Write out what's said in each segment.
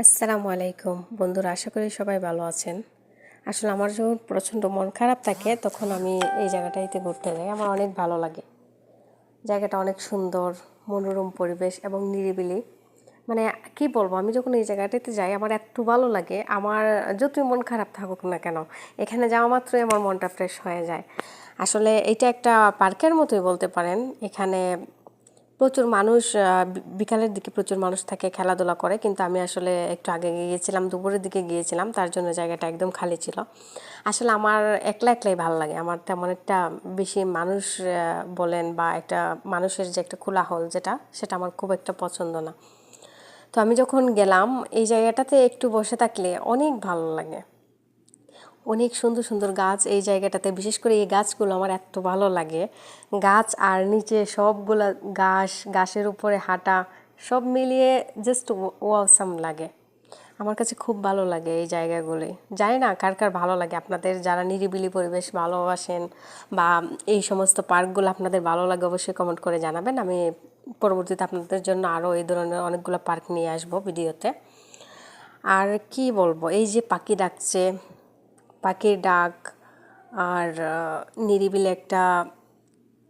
আসসালামু আলাইকুম। বন্ধুরা, আশা করি সবাই ভালো আছেন। আসলে আমার যখন প্রচণ্ড মন খারাপ থাকে, তখন আমি এই জায়গাটাইতে ঘুরতে যাই। আমার অনেক ভালো লাগে। জায়গাটা অনেক সুন্দর, মনোরম পরিবেশ এবং নিরিবিলি। মানে কি বলব, আমি যখন এই জায়গাটাতে যাই, আমার এত ভালো লাগে। আমার যতই মন খারাপ থাকুক না কেন, এখানে যাওয়া মাত্রই আমার মনটা ফ্রেশ হয়ে যায়। আসলে এটা একটা পার্কের মতোই বলতে পারেন। এখানে প্রচুর মানুষ বিকালের দিকে প্রচুর মানুষ থাকে, খেলাধুলা করে, কিন্তু আমি আসলে একটু আগে গিয়েছিলাম, দুপুরের দিকে গিয়েছিলাম, তার জন্য জায়গাটা একদম খালি ছিল। আসলে আমার একলা একলাই ভালো লাগে, আমার তেমন একটা বেশি মানুষ বলেন বা একটা মানুষের যে একটা খোলাহল যেটা, সেটা আমার খুব একটা পছন্দ না। তো আমি যখন গেলাম, এই জায়গাটাতে একটু বসে থাকলে অনেক ভালো লাগে। অনেক সুন্দর সুন্দর গাছ এই জায়গাটাতে। বিশেষ করে এই গাছগুলো আমার এত ভালো লাগে। গাছ আর নিচে সবগুলা ঘাস, ঘাসের উপরে হাঁটা, সব মিলিয়ে জাস্ট ওয়াসাম লাগে। আমার কাছে খুব ভালো লাগে এই জায়গাগুলি। জানি না কার কার ভালো লাগে। আপনাদের যারা নিরিবিলি পরিবেশ ভালোবাসেন বা এই সমস্ত পার্কগুলো আপনাদের ভালো লাগে অবশ্যই কমেন্ট করে জানাবেন। আমি পরবর্তীতে আপনাদের জন্য আরও এই ধরনের অনেকগুলো পার্ক নিয়ে আসব ভিডিওতে। আর কি বলব? এই যে পাখি ডাকছে পাখির ডাক আর নিরিবিলি একটা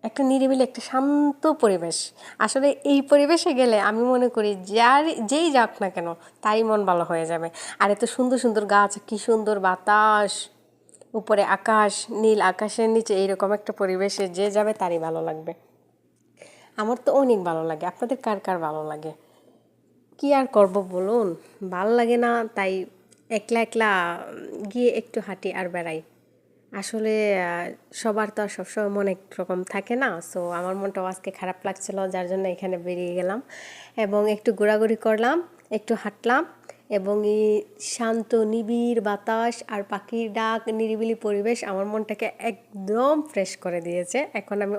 একটা নিরিবিলি, একটা শান্ত পরিবেশ। আসলে এই পরিবেশে গেলে আমি মনে করি যার, যেই যাক না কেন তাই মন ভালো হয়ে যাবে। আর এত সুন্দর সুন্দর গাছ, কি সুন্দর বাতাস, উপরে আকাশ, নীল আকাশের নিচে এইরকম একটা পরিবেশে যে যাবে তারই ভালো লাগবে। আমার তো অনেক ভালো লাগে। আপনাদের কার কার ভালো লাগে? কি আর করব বলুন? ভালো লাগে না, তাই একলা একলা গিয়ে একটু হাঁটি আর বেড়াই। আসলে সবার তো আর সবসময় মন এক রকম থাকে না সো আমার মনটাও আজকে খারাপ লাগছিল, যার জন্য এখানে বেরিয়ে গেলাম। এবং একটু ঘোরাঘুরি করলাম, একটু হাঁটলাম এবং এই শান্ত, নিবিড় বাতাস আর পাখির ডাক, নিরিবিলি পরিবেশ আমার মনটাকে একদম ফ্রেশ করে দিয়েছে। এখন আমি